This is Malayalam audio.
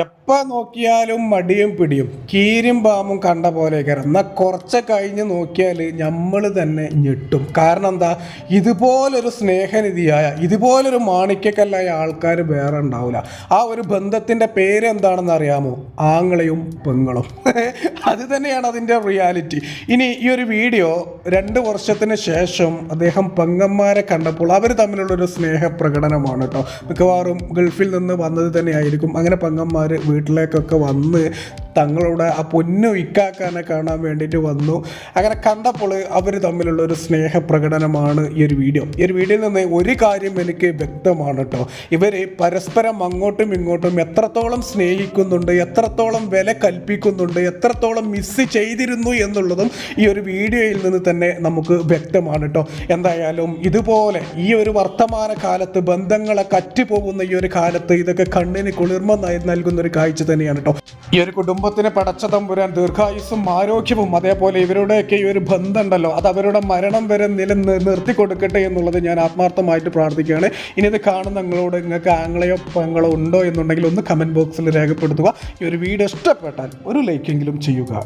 എപ്പോൾ നോക്കിയാലും മടിയും പിടിയും കീരും പാമ്പും കണ്ട പോലെ കയറും എന്നാൽ കുറച്ച് കഴിഞ്ഞ് നോക്കിയാൽ നമ്മൾ തന്നെ ഞെട്ടും. കാരണം എന്താ? ഇതുപോലൊരു സ്നേഹനിധിയായ ഇതുപോലൊരു മാണിക്യക്കല്ലായ ആൾക്കാർ വേറെ ഉണ്ടാവില്ല ആ ഒരു ബന്ധത്തിന്റെ പേര് എന്താണെന്ന് അറിയാമോ? ആങ്ങളെയും പെങ്ങളും. അത് തന്നെയാണ് അതിന്റെ റിയാലിറ്റി. ഇനി ഈ ഒരു വീഡിയോ രണ്ട് വർഷത്തിന് ശേഷം അദ്ദേഹം പെങ്ങന്മാരെ കണ്ടപ്പോൾ അവർ തമ്മിലുള്ളൊരു സ്നേഹപ്രകടനമാണ് കേട്ടോ. മിക്കവാറും ഗൾഫിൽ നിന്ന് വന്നത് തന്നെയായിരിക്കും. അങ്ങനെ പെങ്ങന്മാർ വീട്ടിലേക്കൊക്കെ വന്ന് തങ്ങളുടെ ആ പൊന്നു ഇക്കാക്കാനെ കാണാൻ വേണ്ടിയിട്ട് വന്നു. അങ്ങനെ കണ്ടപ്പോൾ അവർ തമ്മിലുള്ള ഒരു സ്നേഹ പ്രകടനമാണ് ഈ ഒരു വീഡിയോ. ഈ ഒരു വീഡിയോയിൽ നിന്ന് ഒരു കാര്യം എനിക്ക് വ്യക്തമാണ് കേട്ടോ ഇവർ പരസ്പരം അങ്ങോട്ടും ഇങ്ങോട്ടും എത്രത്തോളം സ്നേഹിക്കുന്നുണ്ട് എത്രത്തോളം വില കൽപ്പിക്കുന്നുണ്ട് എത്രത്തോളം മിസ് ചെയ്തിരുന്നു എന്നുള്ളതും ഈ ഒരു വീഡിയോയിൽ നിന്ന് തന്നെ നമുക്ക് വ്യക്തമാണ് കേട്ടോ എന്തായാലും ഇതുപോലെ ഈ ഒരു വർത്തമാന കാലത്ത് ബന്ധങ്ങളെ കറ്റുപോകുന്ന ഈ ഒരു കാലത്ത് ഇതൊക്കെ കണ്ണിന് കുളിർമ നൽ- നൽകുന്ന ഒരു കാഴ്ച തന്നെയാണ് കേട്ടോ ഈ ഒരു കുടുംബത്തിന് പടച്ച തമ്പുരാൻ ദീർഘായുസ്സും ആരോഗ്യവും അതേപോലെ ഇവരുടെയൊക്കെ ഈ ഒരു ബന്ധമുണ്ടല്ലോ അത് അവരുടെ മരണം വരെ നില നിർത്തി കൊടുക്കട്ടെ എന്നുള്ളത് ഞാൻ ആത്മാർത്ഥമായിട്ട് പ്രാർത്ഥിക്കുകയാണ്. ഇനി ഇത് കാണുന്ന നിങ്ങളോട് നിങ്ങൾക്ക് ആങ്ങളെയോ പെങ്ങളോ ഉണ്ടോ എന്നുണ്ടെങ്കിൽ ഒന്ന് കമന്റ് ബോക്സിൽ രേഖപ്പെടുത്തുക. ഈ ഒരു വീഡിയോ ഇഷ്ടപ്പെട്ടാൽ ഒരു ലൈക്കെങ്കിലും ചെയ്യുക.